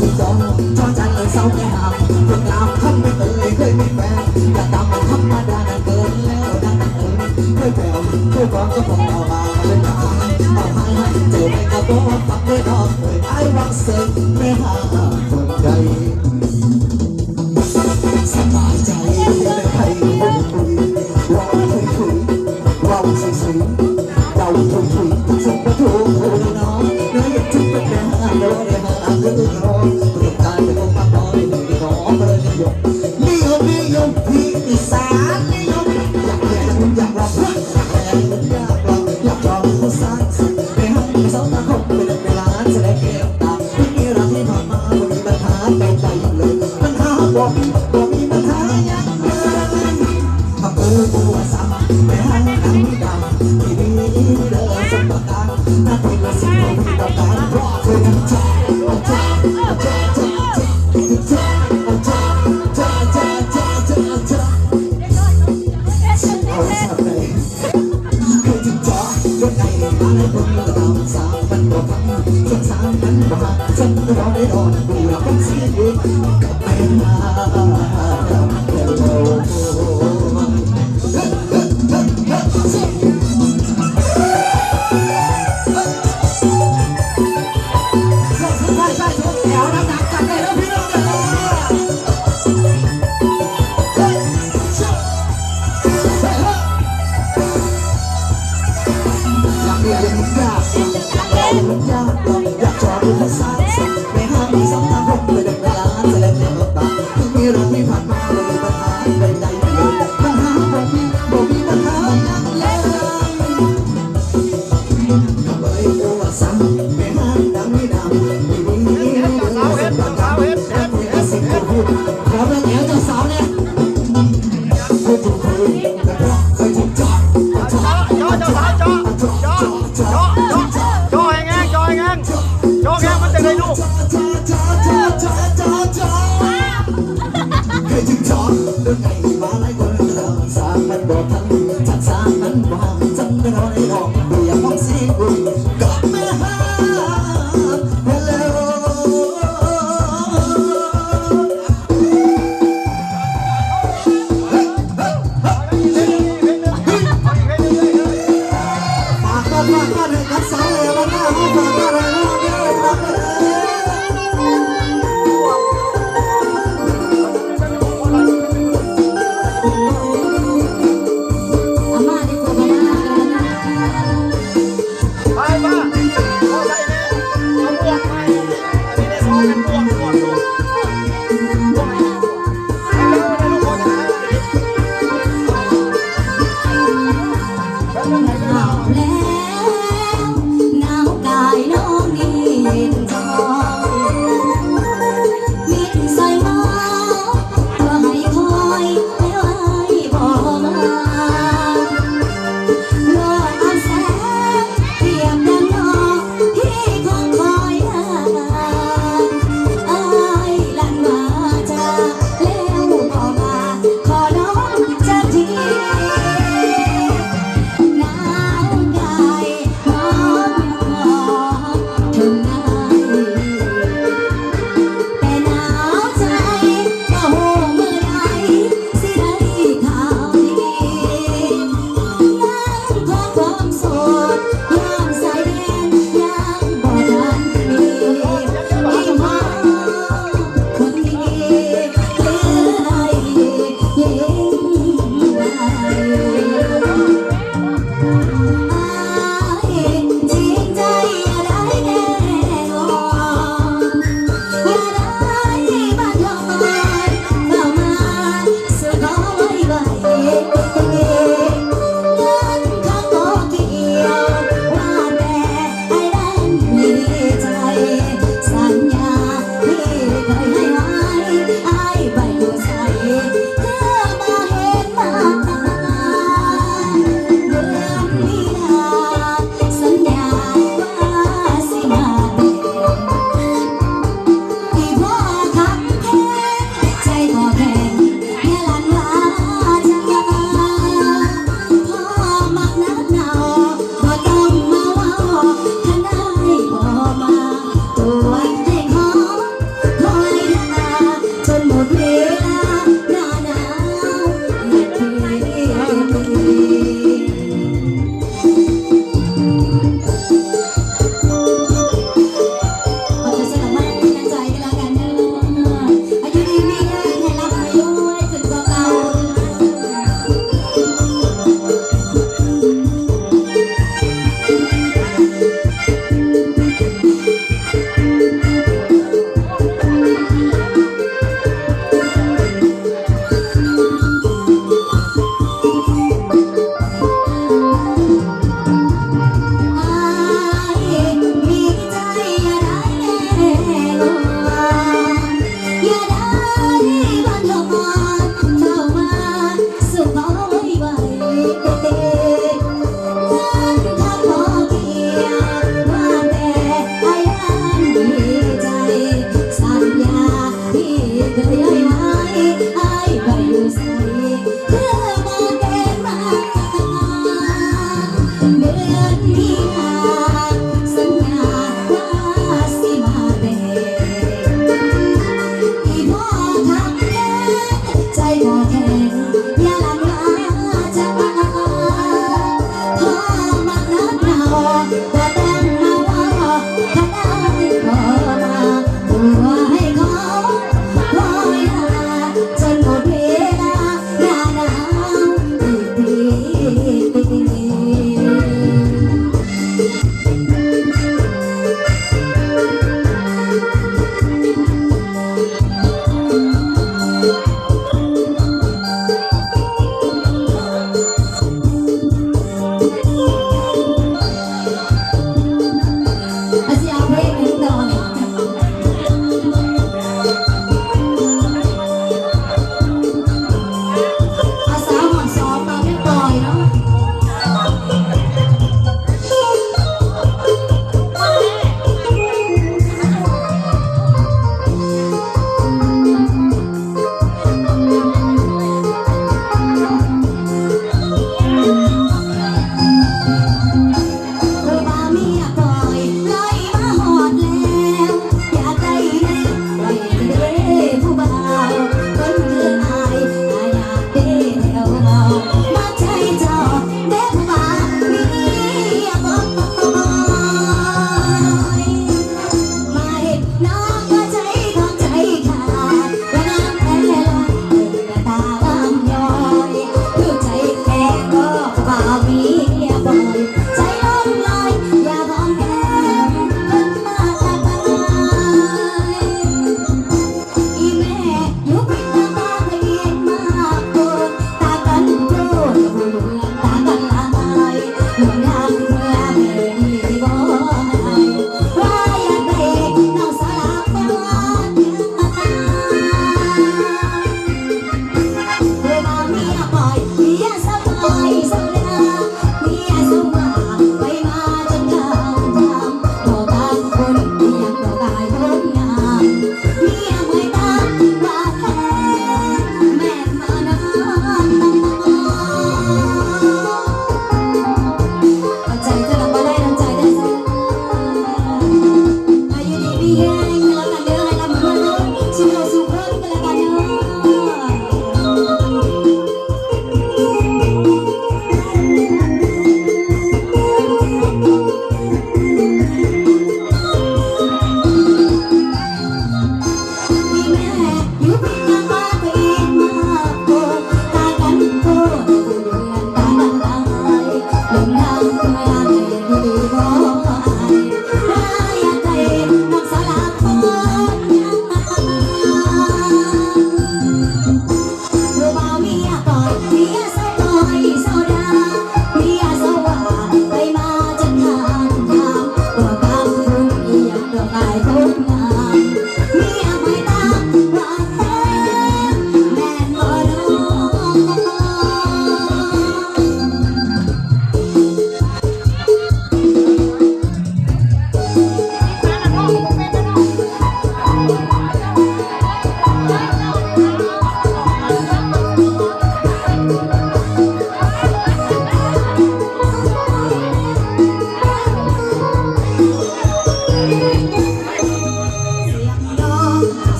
กูจองจอจันเลยเศร้าแก่หามคนงามทำไม่เคยเคยมีแฟนแต่ตามมันธรรมดานันเกินแล้วนั่นเองเคยแผ่วเคยฟ้องก็ฟ้องเอามาเป็นทางเอาให้เจอไม่กระโปงฝักไม่ดอกเคยไอ้วังเสกไม่หา ฉันรอได้ดอนดูรักสีเด็กกลับไปมา